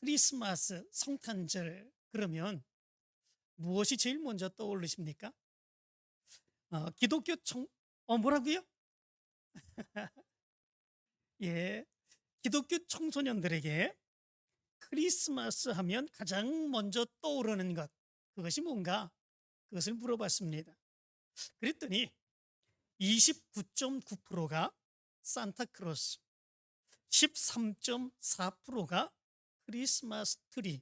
크리스마스, 성탄절 그러면 무엇이 제일 먼저 떠오르십니까? 어, 기독교 청, 어, 뭐라고요? 예, 기독교 청소년들에게 크리스마스 하면 가장 먼저 떠오르는 것, 그것이 뭔가? 그것을 물어봤습니다. 그랬더니 29.9%가 산타크로스, 13.4%가 크리스마스 트리,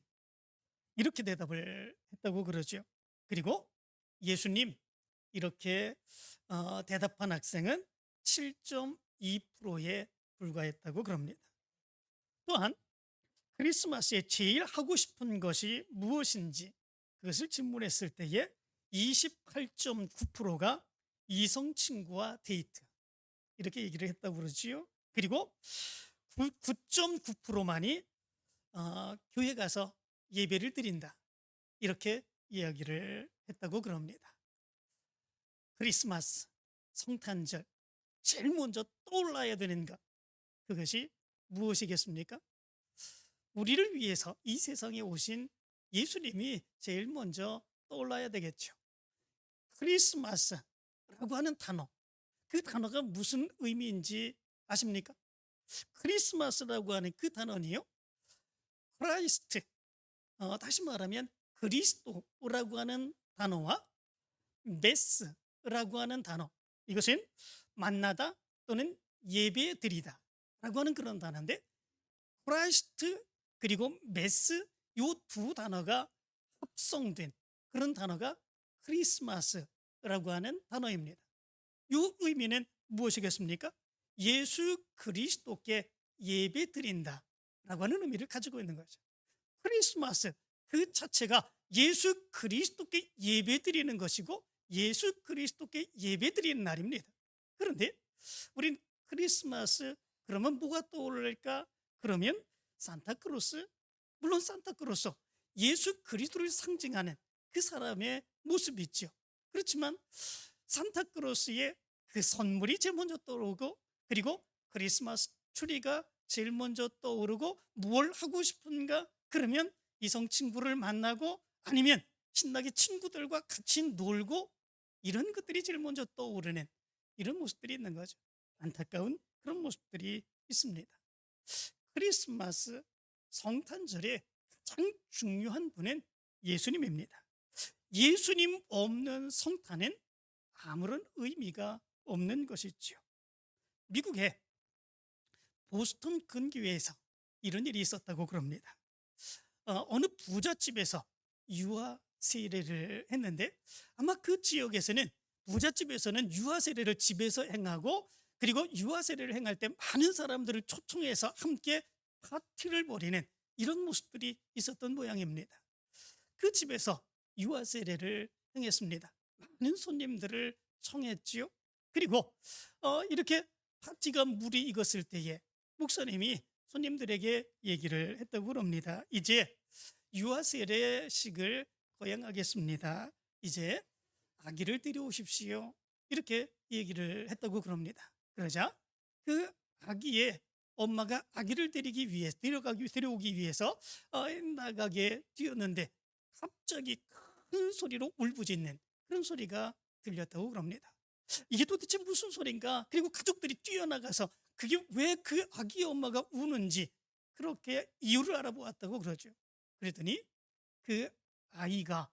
이렇게 대답을 했다고 그러죠. 그리고 예수님, 이렇게 어, 대답한 학생은 7.2%에 불과했다고 그럽니다. 또한 크리스마스에 제일 하고 싶은 것이 무엇인지 그것을 질문했을 때에 28.9%가 이성 친구와 데이트 이렇게 얘기를 했다고 그러지요. 그리고 9.9%만이 어, 교회 가서 예배를 드린다 이렇게 이야기를 했다고 그럽니다. 크리스마스, 성탄절 제일 먼저 떠올라야 되는 것 그것이 무엇이겠습니까? 우리를 위해서 이 세상에 오신 예수님이 제일 먼저 떠올라야 되겠죠. 크리스마스라고 하는 단어, 그 단어가 무슨 의미인지 아십니까? 크리스마스라고 하는 그 단어는요, 크라이스트, 어, 다시 말하면 그리스도라고 하는 단어와 메스라고 하는 단어, 이것은 만나다 또는 예배 드리다 라고 하는 그런 단어인데, 크라이스트 그리고 메스 요 두 단어가 합성된 그런 단어가 크리스마스라고 하는 단어입니다. 요 의미는 무엇이겠습니까? 예수 그리스도께 예배 드린다 라고 하는 의미를 가지고 있는 거죠. 크리스마스 그 자체가 예수 그리스도께 예배 드리는 것이고 예수 그리스도께 예배 드리는 날입니다. 그런데 우린 크리스마스 그러면 뭐가 떠오를까? 그러면 산타크로스 물론 산타크로스 예수 그리스도를 상징하는 그 사람의 모습이 있죠. 그렇지만 산타크로스의 그 선물이 제일 먼저 떠오르고 그리고 크리스마스 추리가 제일 먼저 떠오르고 무엇 하고 싶은가 그러면 이성 친구를 만나고 아니면 신나게 친구들과 같이 놀고 이런 것들이 제일 먼저 떠오르는 이런 모습들이 있는 거죠. 안타까운 그런 모습들이 있습니다. 크리스마스 성탄절의 가장 중요한 분은 예수님입니다. 예수님 없는 성탄은 아무런 의미가 없는 것이지요. 미국의 보스턴 근교에서 이런 일이 있었다고 그럽니다. 어, 느 부잣집에서 유아 세례를 했는데 아마 그 지역에서는 부잣집에서는 유아 세례를 집에서 행하고 그리고 유아 세례를 행할 때 많은 사람들을 초청해서 함께 파티를 벌이는 이런 모습들이 있었던 모양입니다. 그 집에서 유아 세례를 행했습니다. 많은 손님들을 청했지요. 그리고 어, 이렇게 파티가 물이 익었을 때에 목사님이 손님들에게 얘기를 했다고 합니다. 이제 유아 세례식을 거행하겠습니다. 이제 아기를 데려오십시오. 이렇게 얘기를 했다고 그럽니다. 그러자 그 아기의 엄마가 아기를 데리기 위해 데려가기 데려오기 위해서 어, 나가게 뛰었는데 갑자기 큰 소리로 울부짖는 그런 소리가 들렸다고 그럽니다. 이게 도대체 무슨 소린가? 그리고 가족들이 뛰어나가서 그게 왜 그 아기 엄마가 우는지 그렇게 이유를 알아보았다고 그러죠. 그랬더니 그 아이가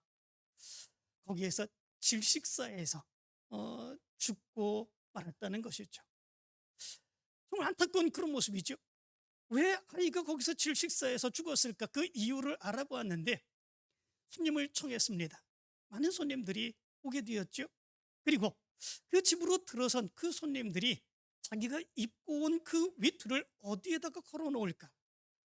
거기에서 질식사에서 어, 죽고 말았다는 것이죠. 정말 안타까운 그런 모습이죠. 왜 아이가 거기서 질식사에서 죽었을까? 그 이유를 알아보았는데 손님을 청했습니다. 많은 손님들이 오게 되었죠. 그리고 그 집으로 들어선 그 손님들이 자기가 입고 온그 외투를 어디에다가 걸어 놓을까?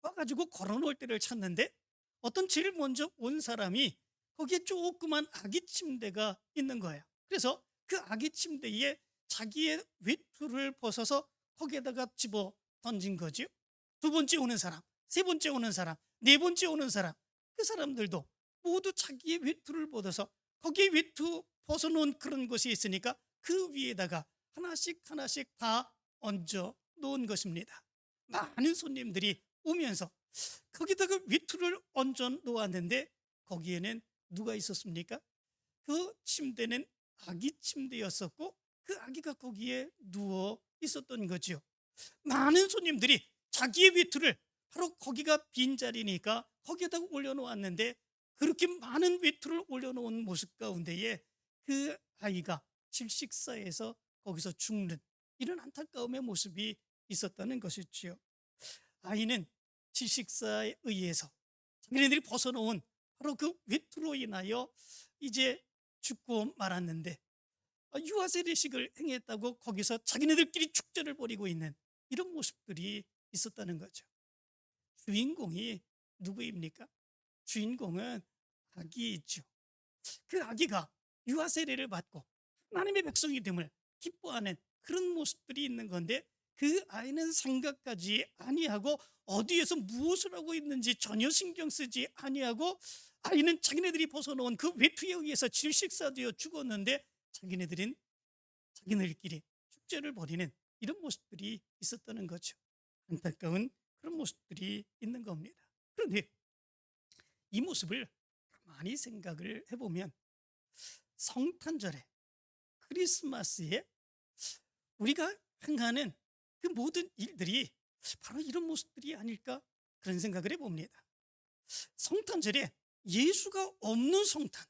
와가지고 걸어 놓을 때를 찾는데 어떤 제일 먼저 온 사람이 거기에 조그만 아기 침대가 있는 거예요. 그래서 그 아기 침대에 자기의 외투를 벗어서 거기에다가 집어 던진 거죠. 두 번째 오는 사람, 세 번째 오는 사람, 네 번째 오는 사람, 그 사람들도 모두 자기의 외투를 벗어서 거기에 외투 벗어놓은 그런 것이 있으니까 그 위에다가 하나씩 하나씩 다 얹어 놓은 것입니다. 많은 손님들이 오면서 거기다가 위투를 얹어 놓았는데 거기에는 누가 있었습니까? 그 침대는 아기 침대였었고 그 아기가 거기에 누워 있었던 거죠. 많은 손님들이 자기의 위투를 바로 거기가 빈 자리니까 거기에다가 올려놓았는데 그렇게 많은 위투를 올려놓은 모습 가운데에 그 아이가 질식사에서 거기서 죽는 이런 안타까움의 모습이 있었다는 것이지요. 아이는 질식사에 의해서 자기네들이 벗어놓은 바로 그 위투로 인하여 이제 죽고 말았는데 아, 유아세례식을 행했다고 거기서 자기네들끼리 축제를 벌이고 있는 이런 모습들이 있었다는 거죠. 주인공이 누구입니까? 주인공은 아기이죠. 그 아기가 유아 세례를 받고 하나님의 백성이 됨을 기뻐하는 그런 모습들이 있는 건데 그 아이는 생각하지 아니하고 어디에서 무엇을 하고 있는지 전혀 신경 쓰지 아니하고 아이는 자기네들이 벗어놓은 그 외투에 의해서 질식사되어 죽었는데 자기네들은 자기네들끼리 축제를 벌이는 이런 모습들이 있었다는 거죠. 안타까운 그런 모습들이 있는 겁니다. 그런데 이 모습을 가만히 생각을 해보면 성탄절에 크리스마스에 우리가 행하는 그 모든 일들이 바로 이런 모습들이 아닐까 그런 생각을 해봅니다. 성탄절에 예수가 없는 성탄,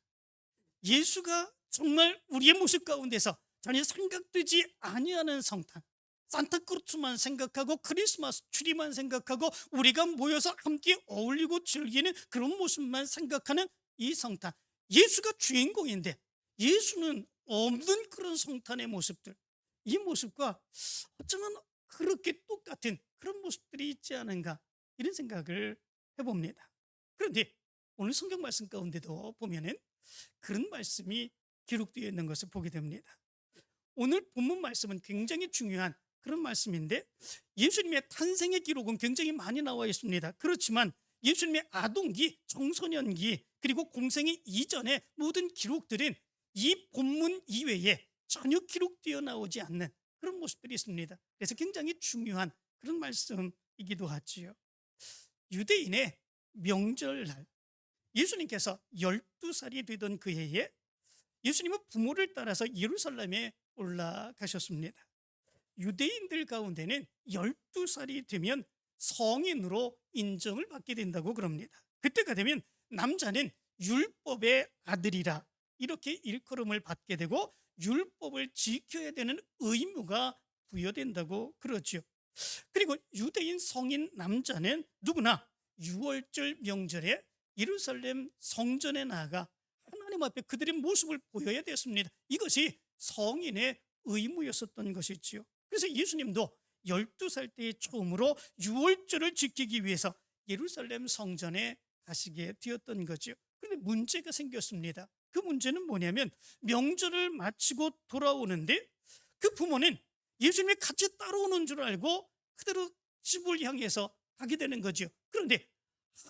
예수가 정말 우리의 모습 가운데서 전혀 생각되지 아니하는 성탄, 산타크루트만 생각하고 크리스마스 추리만 생각하고 우리가 모여서 함께 어울리고 즐기는 그런 모습만 생각하는 이 성탄 예수가 주인공인데 예수는 없는 그런 성탄의 모습들 이 모습과 어쩌면 그렇게 똑같은 그런 모습들이 있지 않은가 이런 생각을 해봅니다 그런데 오늘 성경 말씀 가운데도 보면은 그런 말씀이 기록되어 있는 것을 보게 됩니다 오늘 본문 말씀은 굉장히 중요한 그런 말씀인데 예수님의 탄생의 기록은 굉장히 많이 나와 있습니다. 그렇지만 예수님의 아동기, 청소년기 그리고 공생의 이전의 모든 기록들은 이 본문 이외에 전혀 기록되어 나오지 않는 그런 모습들이 있습니다. 그래서 굉장히 중요한 그런 말씀이기도 하지요. 유대인의 명절날 예수님께서 12살이 되던 그 해에 예수님은 부모를 따라서 예루살렘에 올라가셨습니다. 유대인들 가운데는 12살이 되면 성인으로 인정을 받게 된다고 그럽니다. 그때가 되면 남자는 율법의 아들이라 이렇게 일컬음을 받게 되고 율법을 지켜야 되는 의무가 부여된다고 그러죠. 그리고 유대인 성인 남자는 누구나 6월절 명절에 예루살렘 성전에 나가 하나님 앞에 그들의 모습을 보여야 됐습니다. 이것이 성인의 의무였었던 것이지요. 그래서 예수님도 12살 때 처음으로 유월절을 지키기 위해서 예루살렘 성전에 가시게 되었던 거죠. 그런데 문제가 생겼습니다. 그 문제는 뭐냐면 명절을 마치고 돌아오는데 그 부모는 예수님이 같이 따라오는 줄 알고 그대로 집을 향해서 가게 되는 거죠. 그런데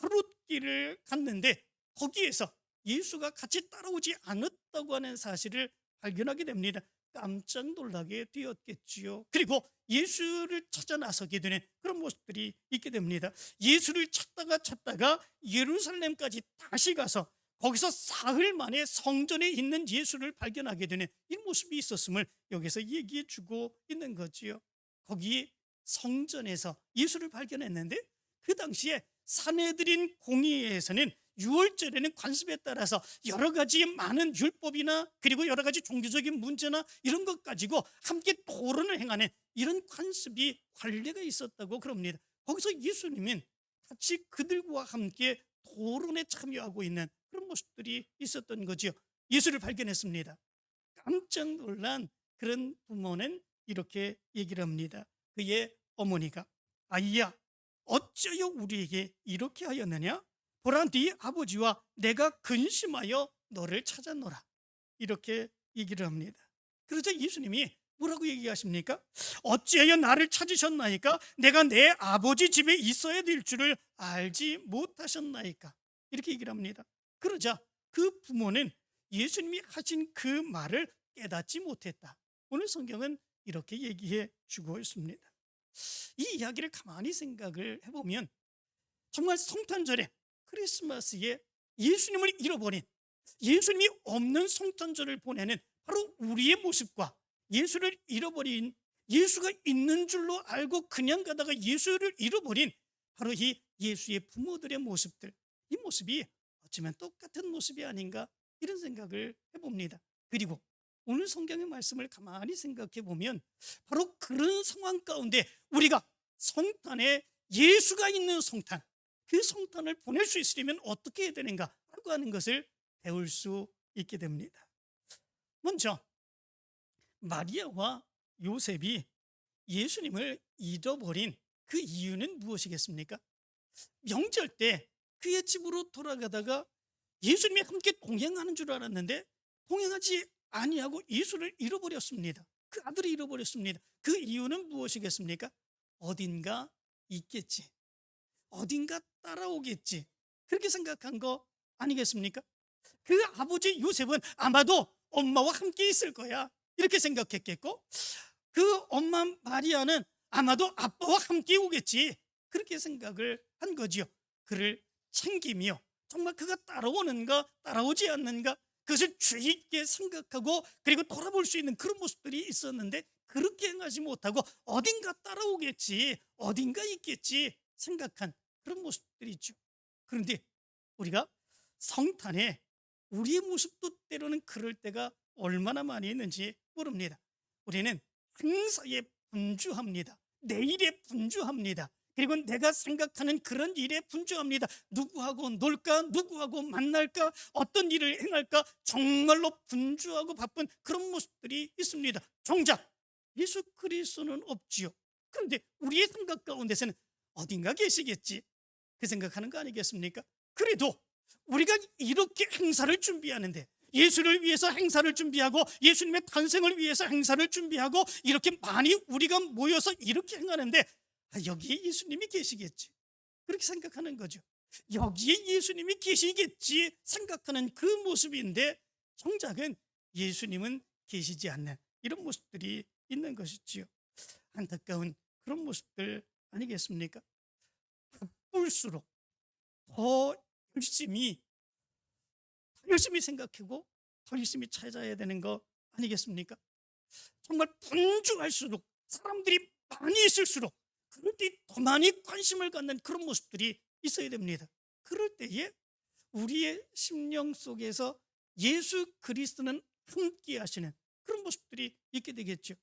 하룻길을 갔는데 거기에서 예수가 같이 따라오지 않았다고 하는 사실을 발견하게 됩니다. 깜짝 놀라게 되었겠지요. 그리고 예수를 찾아 나서게 되는 그런 모습들이 있게 됩니다. 예수를 찾다가 찾다가 예루살렘까지 다시 가서 거기서 사흘 만에 성전에 있는 예수를 발견하게 되는 이 모습이 있었음을 여기서 얘기해 주고 있는 거지요. 거기 성전에서 예수를 발견했는데 그 당시에 사내들인 공의회에서는 6월절에는 관습에 따라서 여러 가지 많은 율법이나 그리고 여러 가지 종교적인 문제나 이런 것 가지고 함께 토론을 행하는 이런 관습이 관례가 있었다고 그럽니다. 거기서 예수님은 같이 그들과 함께 토론에 참여하고 있는 그런 모습들이 있었던 거지요. 예수를 발견했습니다. 깜짝 놀란 그런 부모는 이렇게 얘기를 합니다. 그의 어머니가 아이야 어쩌여 우리에게 이렇게 하였느냐? 보라 네 아버지와 내가 근심하여 너를 찾았노라 이렇게 얘기를 합니다 그러자 예수님이 뭐라고 얘기하십니까? 어찌하여 나를 찾으셨나이까? 내가 내 아버지 집에 있어야 될 줄을 알지 못하셨나이까? 이렇게 얘기를 합니다 그러자 그 부모는 예수님이 하신 그 말을 깨닫지 못했다 오늘 성경은 이렇게 얘기해 주고 있습니다 이 이야기를 가만히 생각을 해보면 정말 성탄절에 크리스마스에 예수님을 잃어버린 예수님이 없는 성탄절을 보내는 바로 우리의 모습과 예수를 잃어버린 예수가 있는 줄로 알고 그냥 가다가 예수를 잃어버린 바로 이 예수의 부모들의 모습들 이 모습이 어쩌면 똑같은 모습이 아닌가 이런 생각을 해봅니다. 그리고 오늘 성경의 말씀을 가만히 생각해 보면 바로 그런 상황 가운데 우리가 성탄에 예수가 있는 성탄 그 성탄을 보낼 수 있으려면 어떻게 해야 되는가 라고 하는 것을 배울 수 있게 됩니다. 먼저 마리아와 요셉이 예수님을 잃어버린 그 이유는 무엇이겠습니까? 명절 때 그의 집으로 돌아가다가 예수님이 함께 동행하는 줄 알았는데 동행하지 아니하고 예수를 잃어버렸습니다. 그 아들을 잃어버렸습니다. 그 이유는 무엇이겠습니까? 어딘가 있겠지. 어딘가 따라오겠지. 그렇게 생각한 거 아니겠습니까? 그 아버지 요셉은 아마도 엄마와 함께 있을 거야. 이렇게 생각했겠고 그 엄마 마리아는 아마도 아빠와 함께 오겠지. 그렇게 생각을 한 거지요. 그를 챙기며 정말 그가 따라오는가 따라오지 않는가 그것을 주의 있게 생각하고 그리고 돌아볼 수 있는 그런 모습들이 있었는데 그렇게 행하지 못하고 어딘가 따라오겠지 어딘가 있겠지 생각한 그런 모습들이 있죠. 그런데 우리가 성탄에 우리의 모습도 때로는 그럴 때가 얼마나 많이 있는지 모릅니다. 우리는 행사에 분주합니다. 내일에 분주합니다. 그리고 내가 생각하는 그런 일에 분주합니다. 누구하고 놀까? 누구하고 만날까? 어떤 일을 행할까? 정말로 분주하고 바쁜 그런 모습들이 있습니다. 정작 예수 그리스도는 없지요. 그런데 우리의 생각 가운데서는 어딘가 계시겠지. 그 생각하는 거 아니겠습니까? 그래도 우리가 이렇게 행사를 준비하는데 예수를 위해서 행사를 준비하고 예수님의 탄생을 위해서 행사를 준비하고 이렇게 많이 우리가 모여서 이렇게 행하는데 아, 여기에 예수님이 계시겠지. 그렇게 생각하는 거죠. 여기에 예수님이 계시겠지 생각하는 그 모습인데 정작은 예수님은 계시지 않는 이런 모습들이 있는 것이지요. 안타까운 그런 모습들 아니겠습니까? 바쁠수록 더 열심히 더 열심히 생각하고 더 열심히 찾아야 되는 거 아니겠습니까? 정말 분주할수록 사람들이 많이 있을수록 그럴 때 더 많이 관심을 갖는 그런 모습들이 있어야 됩니다. 그럴 때에 우리의 심령 속에서 예수 그리스도는 함께 하시는 그런 모습들이 있게 되겠죠.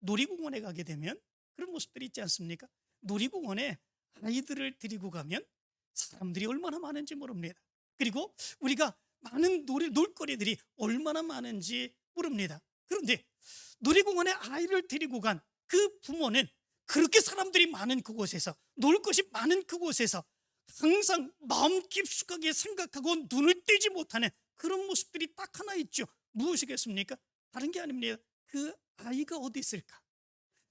놀이공원에 가게 되면 그런 모습들이 있지 않습니까? 놀이공원에 아이들을 데리고 가면 사람들이 얼마나 많은지 모릅니다. 그리고 우리가 많은 놀이, 놀거리들이 얼마나 많은지 모릅니다. 그런데 놀이공원에 아이를 데리고 간 그 부모는 그렇게 사람들이 많은 그곳에서 놀 것이 많은 그곳에서 항상 마음 깊숙하게 생각하고 눈을 떼지 못하는 그런 모습들이 딱 하나 있죠. 무엇이겠습니까? 다른 게 아닙니다. 그 아이가 어디 있을까?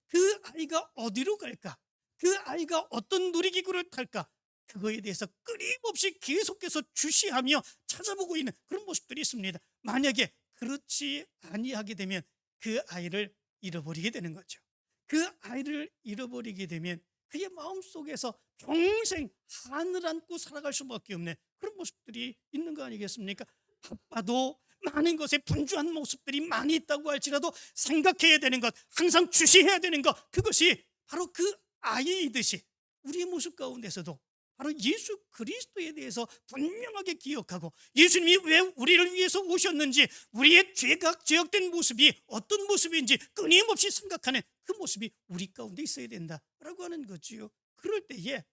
그 아이가 어디로 갈까? 그 아이가 어떤 놀이기구를 탈까? 그거에 대해서 끊임없이 계속해서 주시하며 찾아보고 있는 그런 모습들이 있습니다. 만약에 그렇지 아니하게 되면 그 아이를 잃어버리게 되는 거죠. 그 아이를 잃어버리게 되면 그의 마음속에서 평생 한을 안고 살아갈 수밖에 없는 그런 모습들이 있는 거 아니겠습니까? 바빠도 많은 것에 분주한 모습들이 많이 있다고 할지라도 생각해야 되는 것, 항상 주시해야 되는 것, 그것이 바로 그 아이이듯이 우리의 모습 가운데서도 바로 예수 그리스도에 대해서 분명하게 기억하고 예수님이 왜 우리를 위해서 오셨는지 우리의 죄가 죄악된 모습이 어떤 모습인지 끊임없이 생각하는 그 모습이 우리 가운데 있어야 된다라고 하는 거지요. 그럴 때에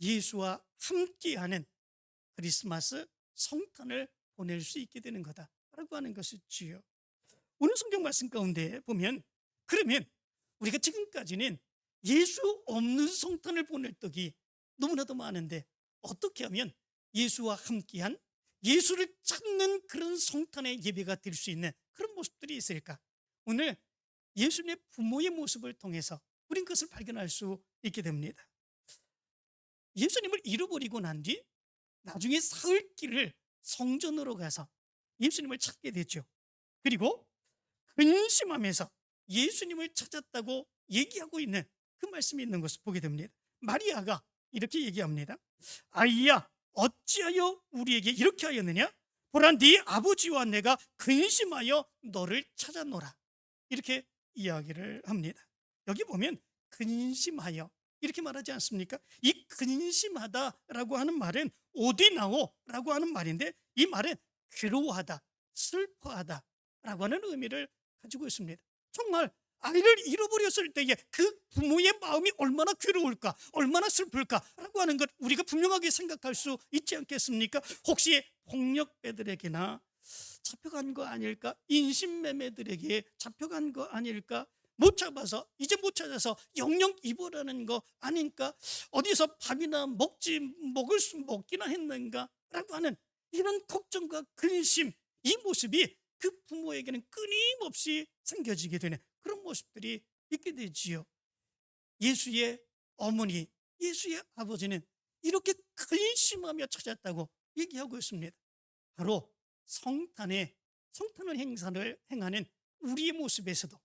예수와 함께하는 크리스마스 성탄을 보낼 수 있게 되는 거다라고 하는 것이지요. 오늘 성경 말씀 가운데 보면 그러면 우리가 지금까지는 예수 없는 성탄을 보낼 떡이 너무나도 많은데 어떻게 하면 예수와 함께한 예수를 찾는 그런 성탄의 예배가 될 수 있는 그런 모습들이 있을까? 오늘 예수님의 부모의 모습을 통해서 우린 그것을 발견할 수 있게 됩니다. 예수님을 잃어버리고 난 뒤 나중에 사흘길을 성전으로 가서 예수님을 찾게 되죠. 그리고 근심하면서 예수님을 찾았다고 얘기하고 있는 그 말씀이 있는 것을 보게 됩니다. 마리아가 이렇게 얘기합니다. 아이야 어찌하여 우리에게 이렇게 하였느냐? 보라 네 아버지와 내가 근심하여 너를 찾아노라. 이렇게 이야기를 합니다. 여기 보면 근심하여 이렇게 말하지 않습니까? 이 근심하다라고 하는 말은 오디나오라고 하는 말인데 이 말은 괴로워하다, 슬퍼하다라고 하는 의미를 가지고 있습니다. 정말 아이를 잃어버렸을 때에 그 부모의 마음이 얼마나 괴로울까, 얼마나 슬플까라고 하는 것 우리가 분명하게 생각할 수 있지 않겠습니까? 혹시 폭력배들에게나 잡혀간 거 아닐까? 인신매매들에게 잡혀간 거 아닐까? 못 잡아서 이제 못 찾아서 영영 입어라는 거 아닌가? 어디서 밥이나 먹지 먹을 수 먹기나 했는가라고 하는 이런 걱정과 근심 이 모습이 그 부모에게는 끊임없이 생겨지게 되는 그런 모습들이 있게 되지요. 예수의 어머니, 예수의 아버지는 이렇게 근심하며 찾았다고 얘기하고 있습니다. 바로 성탄의 성탄의 행사를 행하는 우리의 모습에서도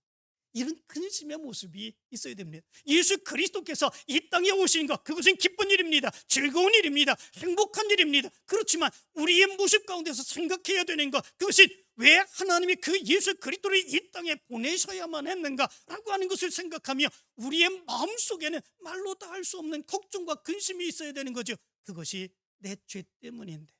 이런 근심의 모습이 있어야 됩니다. 예수 그리스도께서 이 땅에 오신 것 그것은 기쁜 일입니다. 즐거운 일입니다. 행복한 일입니다. 그렇지만 우리의 모습 가운데서 생각해야 되는 것 그것이 왜 하나님이 그 예수 그리스도를 이 땅에 보내셔야만 했는가라고 하는 것을 생각하며 우리의 마음 속에는 말로 다 할 수 없는 걱정과 근심이 있어야 되는 거죠. 그것이 내 죄 때문인데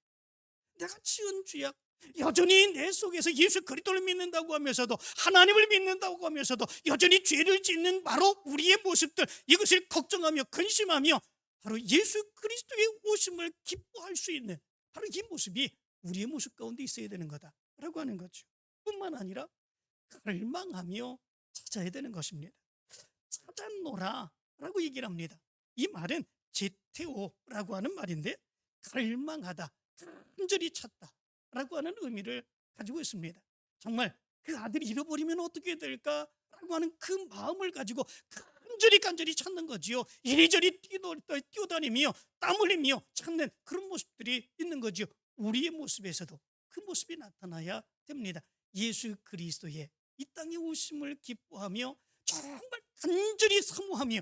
내가 지은 죄악 여전히 내 속에서 예수 그리스도를 믿는다고 하면서도 하나님을 믿는다고 하면서도 여전히 죄를 짓는 바로 우리의 모습들 이것을 걱정하며 근심하며 바로 예수 그리스도의 오심을 기뻐할 수 있는 바로 이 모습이 우리의 모습 가운데 있어야 되는 거다 라고 하는 거죠. 뿐만 아니라 갈망하며 찾아야 되는 것입니다. 찾아노라 라고 얘기를 합니다. 이 말은 제테오라고 하는 말인데 갈망하다, 간절히 찾다. 라고 하는 의미를 가지고 있습니다. 정말 그 아들이 잃어버리면 어떻게 될까? 라고 하는 그 마음을 가지고 간절히 간절히 찾는 거지요. 이리저리 뛰어다니며 땀 흘리며 찾는 그런 모습들이 있는 거지요. 우리의 모습에서도 그 모습이 나타나야 됩니다. 예수 그리스도의 이 땅에 오심을 기뻐하며 정말 간절히 사모하며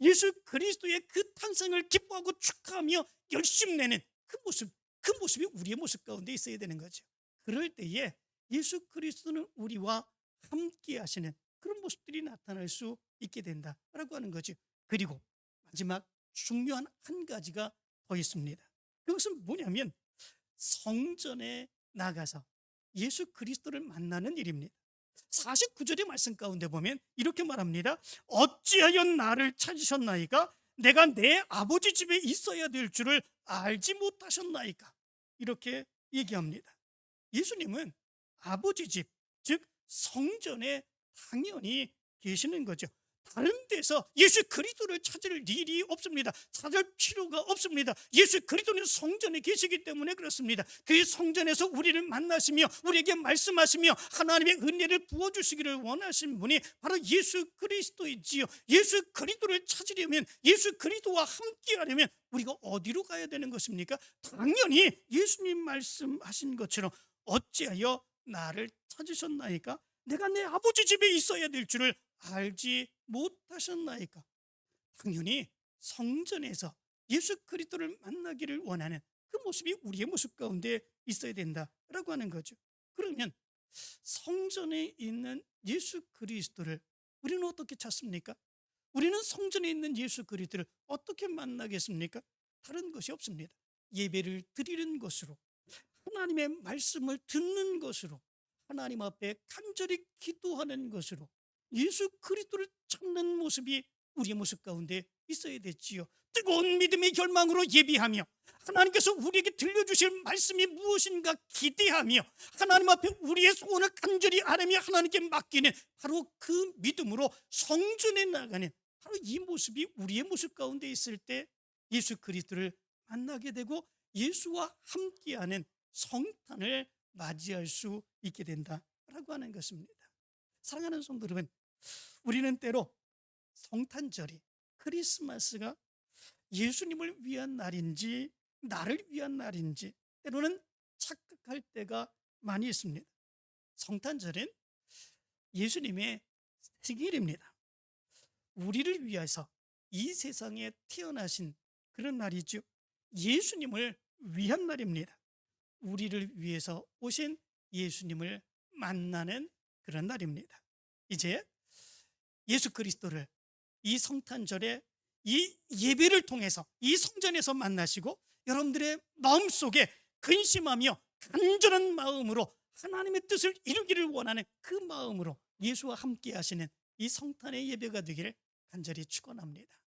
예수 그리스도의 그 탄생을 기뻐하고 축하하며 열심 내는 그 모습 그 모습이 우리의 모습 가운데 있어야 되는 거죠. 그럴 때에 예수 그리스도는 우리와 함께 하시는 그런 모습들이 나타날 수 있게 된다라고 하는 거죠. 그리고 마지막 중요한 한 가지가 더 있습니다. 그것은 뭐냐면 성전에 나가서 예수 그리스도를 만나는 일입니다. 49절의 말씀 가운데 보면 이렇게 말합니다. 어찌하여 나를 찾으셨나이까? 내가 내 아버지 집에 있어야 될 줄을 알지 못하셨나이까? 이렇게 얘기합니다. 예수님은 아버지 집, 즉 성전에 당연히 계시는 거죠. 다른 데서 예수 그리스도를 찾을 일이 없습니다. 찾을 필요가 없습니다. 예수 그리스도는 성전에 계시기 때문에 그렇습니다. 그 성전에서 우리를 만나시며 우리에게 말씀하시며 하나님의 은혜를 부어 주시기를 원하신 분이 바로 예수 그리스도이지요. 예수 그리스도를 찾으려면 예수 그리스도와 함께 하려면 우리가 어디로 가야 되는 것입니까? 당연히 예수님 말씀하신 것처럼 어찌하여 나를 찾으셨나이까? 내가 내 아버지 집에 있어야 될 줄을 알지 못하셨나이까? 당연히 성전에서 예수 그리스도를 만나기를 원하는 그 모습이 우리의 모습 가운데 있어야 된다라고 하는 거죠. 그러면 성전에 있는 예수 그리스도를 우리는 어떻게 찾습니까? 우리는 성전에 있는 예수 그리스도를 어떻게 만나겠습니까? 다른 것이 없습니다. 예배를 드리는 것으로 하나님의 말씀을 듣는 것으로 하나님 앞에 간절히 기도하는 것으로 예수 그리스도를 찾는 모습이 우리의 모습 가운데 있어야 되지요. 뜨거운 믿음의 결망으로 예비하며 하나님께서 우리에게 들려주실 말씀이 무엇인가 기대하며 하나님 앞에 우리의 소원을 간절히 아뢰며 하나님께 맡기는 바로 그 믿음으로 성전에 나가는 바로 이 모습이 우리의 모습 가운데 있을 때 예수 그리스도를 만나게 되고 예수와 함께하는 성탄을 맞이할 수 있게 된다라고 하는 것입니다. 사랑하는 성도 여러분, 우리는 때로 성탄절이 크리스마스가 예수님을 위한 날인지 나를 위한 날인지 때로는 착각할 때가 많이 있습니다. 성탄절은 예수님의 생일입니다. 우리를 위해서 이 세상에 태어나신 그런 날이죠. 예수님을 위한 날입니다. 우리를 위해서 오신 예수님을 만나는 그런 날입니다. 이제 예수 그리스도를 이 성탄절에 이 예배를 통해서 이 성전에서 만나시고 여러분들의 마음속에 근심하며 간절한 마음으로 하나님의 뜻을 이루기를 원하는 그 마음으로 예수와 함께 하시는 이 성탄의 예배가 되기를 간절히 축원합니다.